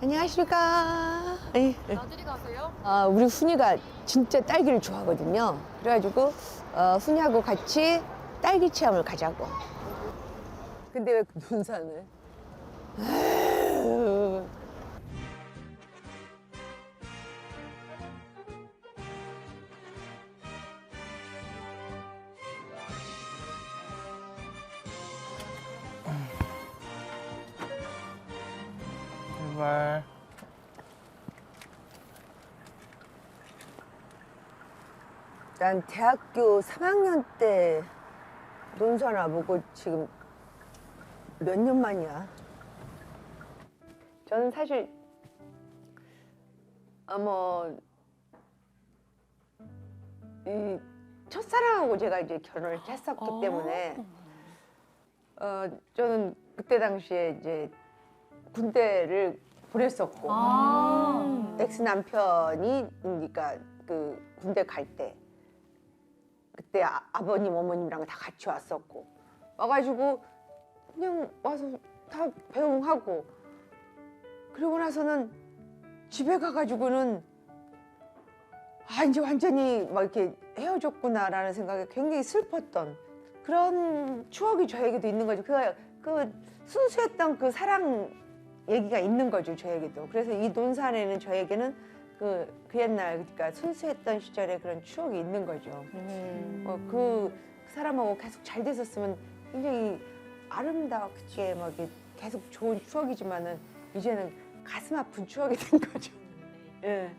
안녕하십니까. 예. 나들이 가세요? 아, 우리 훈이가 진짜 딸기를 좋아하거든요. 그래가지고 어, 훈이하고 같이 딸기 체험을 가자고. 근데 왜 논산을? 제발. 난 대학교 3학년 때 논산 와보고 지금 몇 년 만이야. 저는 사실 어머 이 첫사랑하고 제가 이제 결혼을 했었기 때문에 어 저는 그때 당시에 이제 군대를 보냈었고 아. 엑스 남편이 그러니까 그 군대 갈 때 그때 아, 아버님 어머님이랑 다 같이 왔었고 와가지고 그냥 와서 다 배웅하고 그러고 나서는 집에 가가지고는 아 이제 완전히 막 이렇게 헤어졌구나라는 생각에 굉장히 슬펐던 그런 추억이 저에게도 있는 거죠. 그, 그 순수했던 그 사랑 얘기가 있는 거죠 저에게도. 그래서 이 논산에는 저에게는 그, 그 옛날 그러니까 순수했던 시절의 그런 추억이 있는 거죠. 어, 그 사람하고 계속 잘 됐었으면 굉장히 아름답게 막 계속 좋은 추억이지만은 이제는 가슴 아픈 추억이 된 거죠. 예.